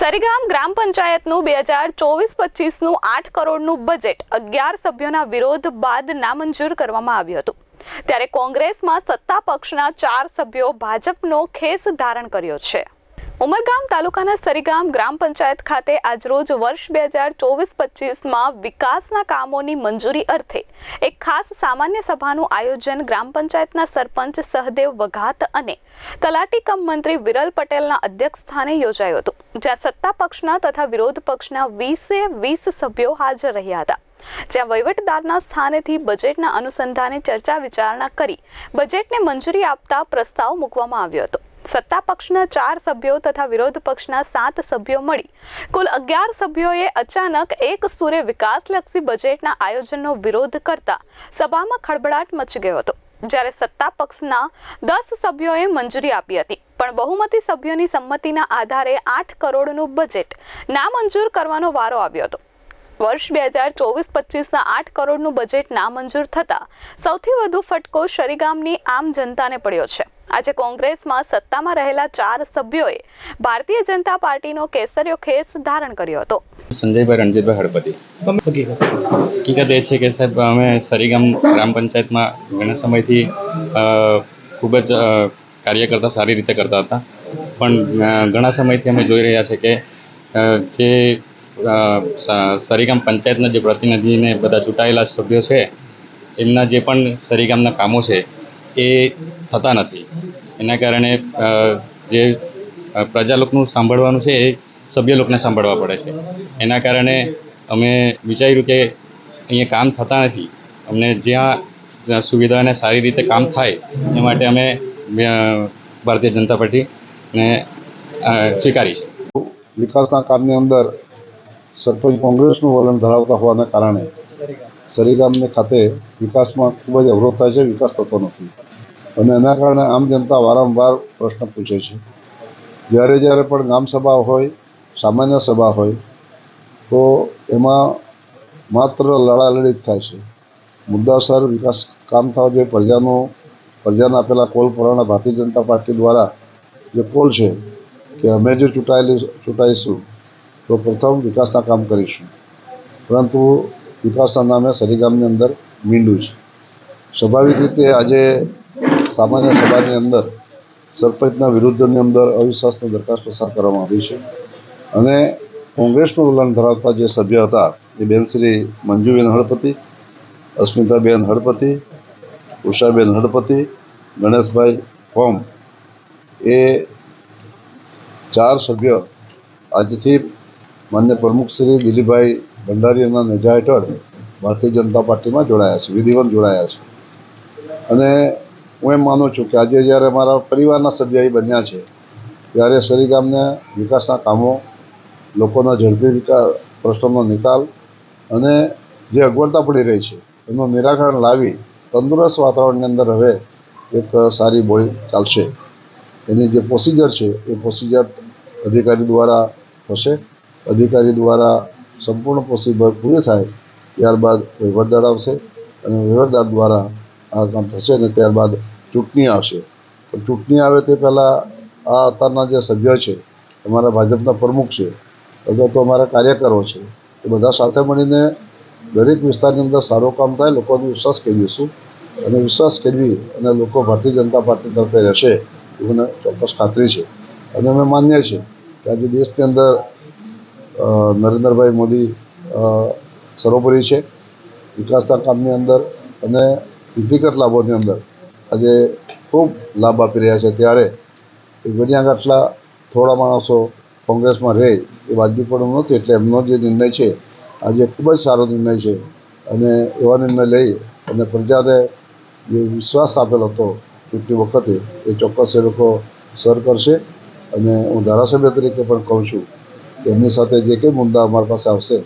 સરીગામ ગ્રામ પંચાયતનું બે હજાર ચોવીસ પચીસનું આઠ કરોડનું બજેટ અગિયાર સભ્યોના વિરોધ બાદ નામંજૂર કરવામાં આવ્યું હતું. ત્યારે કોંગ્રેસમાં સત્તા પક્ષના ચાર સભ્યો ભાજપનો ખેસ ધારણ કર્યો છે. ઉમરગામ તાલુકાના સરીગામ ગ્રામ પંચાયત ખાતે આજરોજ વર્ષ બે હજાર ચોવીસ પચીસમાં વિકાસના કામોની મંજૂરી અર્થે એક ખાસ સામાન્ય સભાનું આયોજન ગ્રામ પંચાયતના સરપંચ સહદેવ વઘાત અને તલાટી કમ મંત્રી વિરલ પટેલના અધ્યક્ષ સ્થાને યોજાયું હતું, જ્યાં સત્તા પક્ષના તથા વિરોધ પક્ષના વીસે વીસ સભ્યો હાજર રહ્યા હતા. જ્યાં વહીવટદારના સ્થાનેથી બજેટના અનુસંધાને ચર્ચા વિચારણા કરી બજેટને મંજૂરી આપતા પ્રસ્તાવ મૂકવામાં આવ્યો હતો. સત્તા પક્ષના ચાર સભ્યો તથા વિરોધ પક્ષના સાત સભ્યો મળી. કુલ અગિયાર સભ્યોએ અચાનક એક સુરે વિકાસલક્ષી બજેટના આયોજનનો વિરોધ કરતા સભામાં ખળભળાટ મચી ગયો હતો. જ્યારે સત્તા પક્ષના દસ સભ્યોએ મંજૂરી આપી હતી, પણ બહુમતી સભ્યોની સંમતિના આધારે આઠ કરોડનું બજેટ નામંજૂર કરવાનો વારો આવ્યો હતો. વર્ષ બે હજાર ચોવીસ પચીસના આઠ કરોડનું બજેટ નામંજૂર થતાં સૌથી વધુ ફટકો શરીગામની આમ જનતાને પડ્યો છે. આજે કોંગ્રેસમાં સત્તામાં રહેલા ચાર સભ્યોએ ભારતીય જનતા પાર્ટીનો કેસર્યો ખેસ ધારણ કર્યો હતો. સંજયભાઈ રણજીતભાઈ હળપતિ. હકીકત એ છે કે સાહેબ અમે સરીગામ ગ્રામ પંચાયતમાં ઘણા સમયથી ખૂબ જ કાર્ય કરતા સારી રીતે કરતા હતા. પણ ઘણા સમયથી અમે જોઈ રહ્યા છે કે જે સરીગામ પંચાયતના જે પ્રતિનિધિને બધા ચૂંટાયેલા સભ્યો છે એમના જે પણ સરીગામના કામો છે એ થતા નથી. એના કારણે જે પ્રજા લોકોનું સાંભળવાનું છે એ સભ્ય લોકોને સાંભળવા પડે છે. એના કારણે અમે વિચાર્યું કે અહીંયા કામ થતા નથી. અમને જ્યાં સુવિધાને સારી રીતે કામ થાય, એ માટે અમે ભારતીય જનતા પાર્ટીને સ્વીકારી છે. વિકાસના કામની અંદર સરપંચ કોંગ્રેસનું વલણ ધરાવતા હોવાને કારણે સરીગામને ખાતે વિકાસમાં ખૂબ જ અવરોધ થાય છે, વિકાસ થતો નથી. અને એના કારણે આમ જનતા વારંવાર પ્રશ્ન પૂછે છે. જ્યારે જ્યારે પણ ગામ સભા હોય, સામાન્ય સભા હોય, તો એમાં માત્ર લડાલડી જ થાય છે. મુદ્દાસર વિકાસ કામ થવા જોઈએ, પ્રજાનો, પ્રજાને આપેલા કોલ પુરાણા ભારતીય જનતા પાર્ટી દ્વારા જે કોલ છે કે અમે જો ચૂંટાયેલી, ચૂંટાઈશું, તો પ્રથમ વિકાસના કામ કરીશું. પરંતુ વિકાસના નામે સરીગામની અંદર મીંડું છે. સ્વાભાવિક રીતે આજે સામાન્ય સભાની અંદર સરપંચના વિરુદ્ધની અંદર અવિશ્વાસની દરખાસ્ત પસાર કરવામાં આવી છે. અને કોંગ્રેસનું વલણ ધરાવતા જે સભ્ય હતા એ બેન શ્રી મંજુબેન હળપતિ, અસ્મિતાબેન હળપતિ, ઉષાબેન હળપતિ, ગણેશભાઈ ફોમ એ ચાર સભ્ય આજથી માન્ય પ્રમુખ શ્રી દિલીપભાઈ ભંડારીના નેજા હેઠળ ભારતીય જનતા પાર્ટીમાં જોડાયા છે, વિધિવત જોડાયા છે. અને હું એમ માનું છું કે આજે જ્યારે મારા પરિવારના સભ્ય અહીં બન્યા છે, ત્યારે સરીગામને વિકાસના કામો, લોકોના ઝડપી વિકાસ, પ્રશ્નોનો નિકાલ અને જે અગવડતા પડી રહી છે, એનું નિરાકરણ લાવી તંદુરસ્ત વાતાવરણની અંદર હવે એક સારી બોળી ચાલશે. એની જે પ્રોસિજર છે, એ પ્રોસિજર અધિકારી દ્વારા થશે. અધિકારી દ્વારા સંપૂર્ણ પ્રોસિજર પૂરી થાય, ત્યારબાદ વહીવટદાર આવશે અને વહીવટદાર દ્વારા આ કામ થશે અને ત્યારબાદ ચૂંટણી આવશે. પણ ચૂંટણી આવે તે પહેલાં આ અત્યારના જે સભ્ય છે, અમારા ભાજપના પ્રમુખ છે, અથવા તો અમારા કાર્યકરો છે, એ બધા સાથે મળીને દરેક વિસ્તારની અંદર સારું કામ થાય, લોકોને વિશ્વાસ કેળવીશું અને વિશ્વાસ કેળવી અને લોકો ભારતીય જનતા પાર્ટી તરફે રહેશે એ મને ચોક્કસ ખાતરી છે. અને અમે માનીએ છીએ કે આજે દેશની અંદર નરેન્દ્રભાઈ મોદી સર્વોપરી છે વિકાસના કામની અંદર અને વિધિગત લાભોની અંદર. આજે ખૂબ લાભ આપી રહ્યા છે. ત્યારે એ ગણ્યા ગાંઠલા થોડા માણસો કોંગ્રેસમાં રહે એ વાજબી પણ નથી એટલે એમનો જે નિર્ણય છે, આજે ખૂબ જ સારો નિર્ણય છે. અને એવા નિર્ણય લઈ અને પ્રજાને જે વિશ્વાસ આપેલો હતો ચૂંટણી વખતે, એ ચોક્કસ એ લોકો સર કરશે. અને હું ધારાસભ્ય તરીકે પણ કહું છું એમની સાથે જે કંઈ મુદ્દા અમારી પાસે આવશે,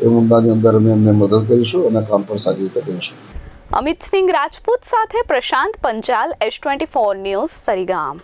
એ મુદ્દાની અંદર અમે એમને મદદ કરીશું અને કામ પણ સારી રીતે કરીશું. અમિત સિંહ રાજપૂત સાથે Prashant Panchal, S twenty four news, Sarigam.